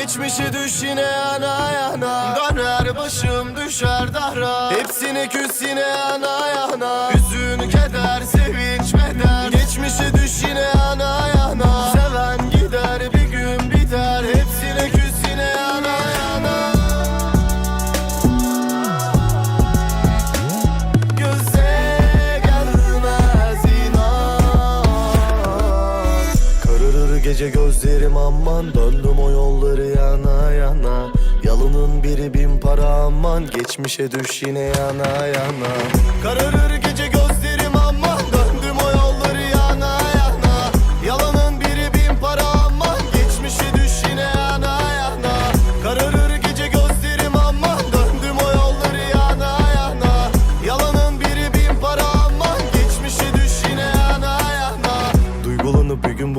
Geçmişe düş yine yana yana. Döner başım düşer dara Hepsine küs yine yana yana. Hüzün keder sevinç beder. Geçmişe düş yine yana yana. Seven gider bir gün biter. Hepsine küs yine yana yana. Göze gelmez inan. Kararır gece gözlerim aman döndü. Geçmişe düş yine yana yana. Kararır